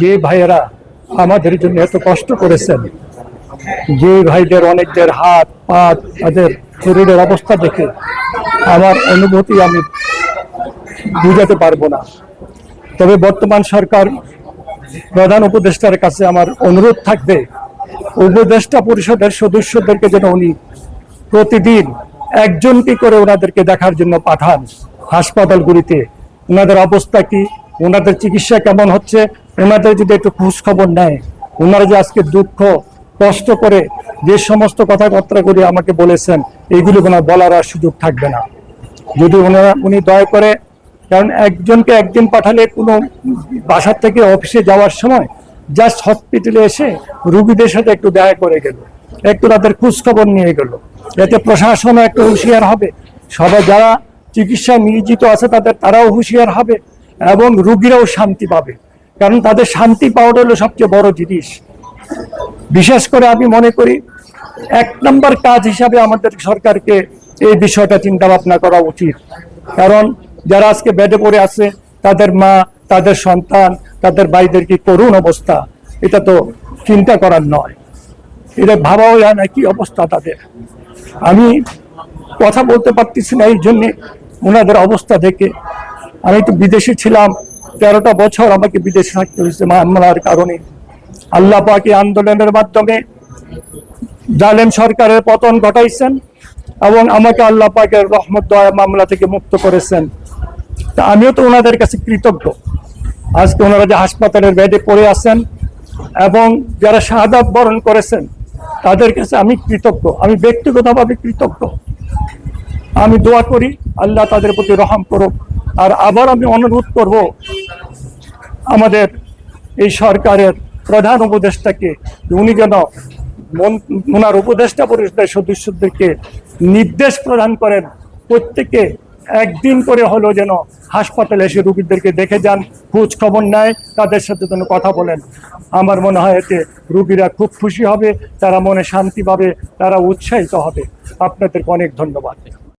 যে ভাইয়েরা আমাদের জন্য এত কষ্ট করেছেন, যে ভাইদের অনেকদের হাত, পা, তাদের শরীরের অবস্থা দেখে আমার অনুভূতি আমি বুঝাতে পারব না। তবে বর্তমান সরকার প্রধান উপদেষ্টার কাছে আমার অনুরোধ থাকবে, উপদেষ্টা পরিষদের সদস্যদেরকে যেন উনি প্রতিদিন একজনকে করে ওনাদেরকে দেখার জন্য পাঠান হাসপাতালগুলিতে। ওনাদের অবস্থা কি? ওনাদের চিকিৎসা কেমন হচ্ছে? ওনাদের যদি একটু খোঁজ খবর নেয় ওনারা যে আজকে দুঃখ, কষ্ট করে যে সমস্ত কথাবার্তা করে আমাকে বলেছেন এইগুলি ওনার বলার আর সুযোগ থাকবে না। যদি ওনারা, উনি দয়া করে, কারণ একজনকে একদিন পাঠালে কোনো বাসার থেকে অফিসে যাওয়ার সময় জাস্ট হসপিটালে এসে রুগীদের সাথে একটু দেখা করে গেল, একটু তাদের খোঁজখবর নিয়ে গেল। এতে প্রশাসনও একটু হুঁশিয়ার হবে, সবাই যারা চিকিৎসায় নিয়োজিত আছে তাদের তারাও হুঁশিয়ার হবে এবং রুগীরাও শান্তি পাবে। কারণ তাদের শান্তি পাওয়াটা হলো সবচেয়ে বড় জিনিস। বিশেষ করে আমি মনে করি এক নম্বর কাজ হিসাবে আমাদের সরকারকে এই বিষয়টা চিন্তা ভাবনা করা উচিত। কারণ যারা আজকে বেডে পড়ে আছে, তাদের মা, তাদের সন্তান, তাদের ভাইদের কি করুণ অবস্থা? এটা তো চিন্তা করার নয়। এটা ভাবাও যায় না কি অবস্থা তাদের। আমি কথা বলতে পারতেছি না এই জন্যে ওনাদের অবস্থা দেখে। আমি তো বিদেশে ছিলাম তেরোটা বছর আমাকে বিদেশে থাকতে হয়েছে মামলার কারণে। আল্লাহ পাকি আন্দোলনের মাধ্যমে জালেম সরকারের পতন ঘটাইছেন এবং আমাকে আল্লাহ পাকের রহমত, দয়া, মামলা থেকে মুক্ত করেছেন। তা আমিও তো ওনাদের কাছে কৃতজ্ঞ। আজকে ওনারা যে হাসপাতালের বেডে পড়ে আছেন এবং যারা শাহাদাত বরণ করেছেন, তাদের কাছে আমি কৃতজ্ঞ। আমি ব্যক্তিগতভাবে কৃতজ্ঞ। আমি দোয়া করি, আল্লাহ তাদের প্রতি রহম করুক। আর আবার আমি অনুরোধ করব আমাদের এই সরকারের প্রধান উপদেষ্টাকে, উনি যেন ওনার উপদেষ্টা পরিষদের সদস্যদেরকে নির্দেশ প্রদান করেন, প্রত্যেকে একদিন করে হলো যেন হাসপাতালে এসে রুগীদেরকে দেখে যান, খোঁজ খবর নেয়, তাদের সাথে যেন কথা বলেন। আমার মনে হয় এতে রুগীরা খুব খুশি হবে, তারা মনে শান্তি পাবে তারা উৎসাহিত হবে। আপনাদেরকে অনেক ধন্যবাদ।